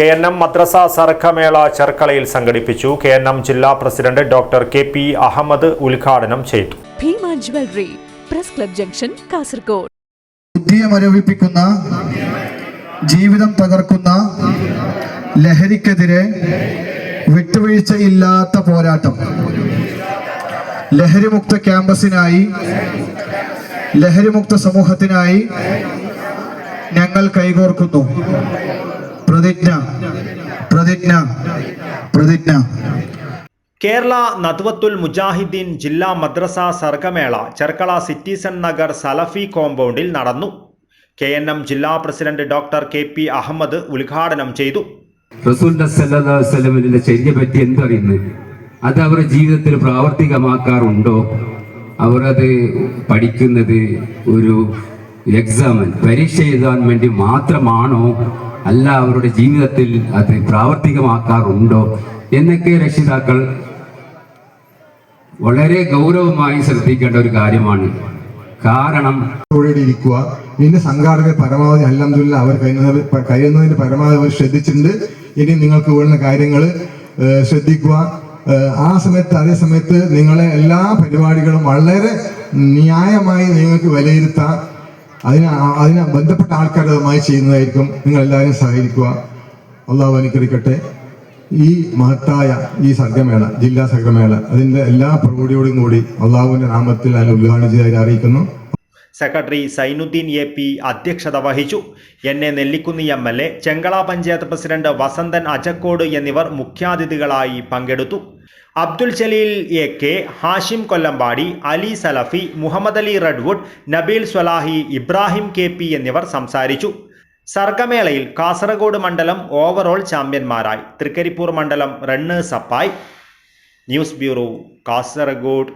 K N M മദ്രസ സർക്കമേള ചെർക്കളയിൽ സംഘടിപ്പിച്ചു. കെ എൻ എം ജില്ലാ president doctor K P Ahmed ഉദ്ഘാടനം ചെയ്തു. Bhima jewellery press club junction Kasaragod. ബുദ്ധിയെ മരവിപ്പിക്കുന്ന ജീവിതം തകർക്കുന്ന ലഹരിക്കെതിരെ വിട്ടുവീഴ്ചയില്ലാത്ത പോരാട്ടം. ലഹരിമുക്ത ക്യാമ്പസിനായി ലഹരിമുക്ത സമൂഹത്തിനായി ഞങ്ങൾ കൈകോർക്കുന്നു. പ്രതിജ്ഞ. പ്രതിജ്ഞ. പ്രതിജ്ഞ. കേരള നദ്വത്തുൽ മുജാഹിദ്ദീൻ ജില്ലാ മദ്രസ സർഗമേള ചെർക്കള സിറ്റിസൺ നഗർ സലഫി കോമ്പൗണ്ടിൽ നടന്നു. കെ എൻ എം ജില്ലാ president doctor K P Ahmed ഉദ്ഘാടനം ചെയ്തു. റസൂലിന്റെ ചര്യ പറ്റി അത് അവരുടെ ജീവിതത്തിൽ പ്രാവർത്തികമാക്കാറുണ്ടോ? അവരത് പഠിക്കുന്നത് ഒരു എക്സാമൻ പരീക്ഷ എഴുതാൻ വേണ്ടി മാത്രമാണോ അല്ല അവരുടെ ജീവിതത്തിൽ അത് പ്രാവർത്തികമാക്കാറുണ്ടോ എന്നൊക്കെ രക്ഷിതാക്കൾ വളരെ ഗൗരവമായി ശ്രദ്ധിക്കേണ്ട ഒരു കാര്യമാണ്. കാരണം ഇരിക്കുക ഇതിന്റെ സംഘാടകർ പരമാവധി അല്ലെന്നില്ല അവർ കഴിയുന്നത് കഴിയുന്നതിന് പരമാവധി അവർ ശ്രദ്ധിച്ചിട്ടുണ്ട്. ഇനി നിങ്ങൾക്ക് വേണ്ട കാര്യങ്ങൾ ശ്രദ്ധിക്കുക. ആ സമയത്ത് അതേ സമയത്ത് നിങ്ങളെ എല്ലാ പരിപാടികളും വളരെ ന്യായമായി നിങ്ങൾക്ക് വിലയിരുത്താം. അതിന് അതിന് ബന്ധപ്പെട്ട ആൾക്കാർ അതുമായി ചെയ്യുന്നതായിരിക്കും നിങ്ങൾ എല്ലാവരും സഹകരിക്കുക. അള്ളാഹു അനുഗ്രഹിക്കട്ടെ. ഈ മഹത്തായ ഈ സംഘമേള ജില്ലാ സംഘമേള അതിന്റെ എല്ലാ പ്രൗഢിയോടും കൂടി അള്ളാഹുവിന്റെ നാമത്തിൽ അതിനെ ഉദ്ഘാടനം അറിയിക്കുന്നു. സെക്രട്ടറി സൈനുദ്ദീൻ എ പി അധ്യക്ഷത വഹിച്ചു. N A Nellikkunnu M L A Chengala panchayat president Vasanthan Ajakkode എന്നിവർ മുഖ്യാതിഥികളായി പങ്കെടുത്തു. Abdul Jaleel A K Hashim Kollampady Ali Salafi Muhammad Ali Redwood Nabeel Swalahi Ibrahim K P എന്നിവർ സംസാരിച്ചു. സർഗമേളയിൽ കാസർഗോഡ് മണ്ഡലം ഓവറോൾ ചാമ്പ്യന്മാരായി. തൃക്കരിപ്പൂർ മണ്ഡലം റണ്ണേഴ്സ് അപ്പായി. News bureau Kasaragod.